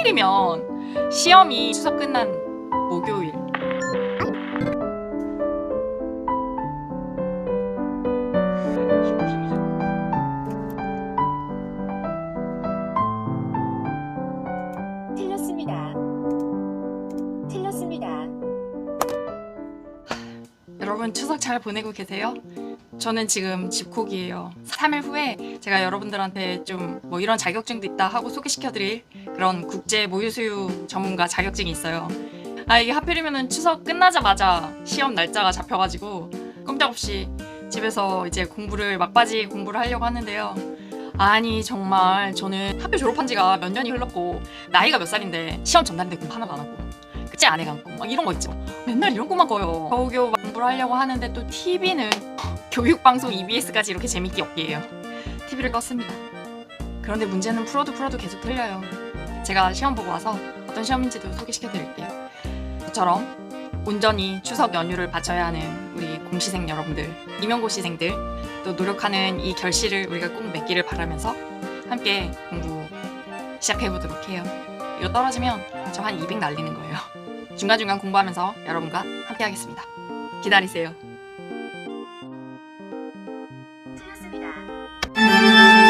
하필이면 시험이 추석 끝난 목요일. 여러분 추석 잘 보내고 계세요? 저는 지금 집콕이에요. 3일 후에 제가 여러분들한테 좀 뭐 이런 자격증도 있다 하고 소개시켜드릴 그런 국제 모유수유 전문가 자격증이 있어요. 아 이게 하필이면은 추석 끝나자마자 시험 날짜가 잡혀가지고 꼼짝없이 집에서 이제 공부를 막바지 공부를 하려고 하는데요. 아니 정말 저는 학교 졸업한 지가 몇 년이 흘렀고 나이가 몇 살인데 시험 전날인데 공부 하나도 안 하고 그치 안 해갖고 막 이런 거 있죠. 맨날 이런 것만 거요. 겨우겨우 공부를 하려고 하는데 또 TV는 교육방송 EBS까지 이렇게 재밌게 없게해요. TV를 껐습니다. 그런데 문제는 풀어도 풀어도 계속 틀려요. 제가 시험 보고 와서 어떤 시험인지도 소개시켜 드릴게요. 저처럼 온전히 추석 연휴를 바쳐야 하는 우리 공시생 여러분들, 임용고시생들, 또 노력하는 이 결실을 우리가 꼭 맺기를 바라면서 함께 공부 시작해 보도록 해요. 이거 떨어지면 저 한 200 날리는 거예요. 중간중간 공부하면서 여러분과 함께 하겠습니다. 기다리세요. 틀렸습니다.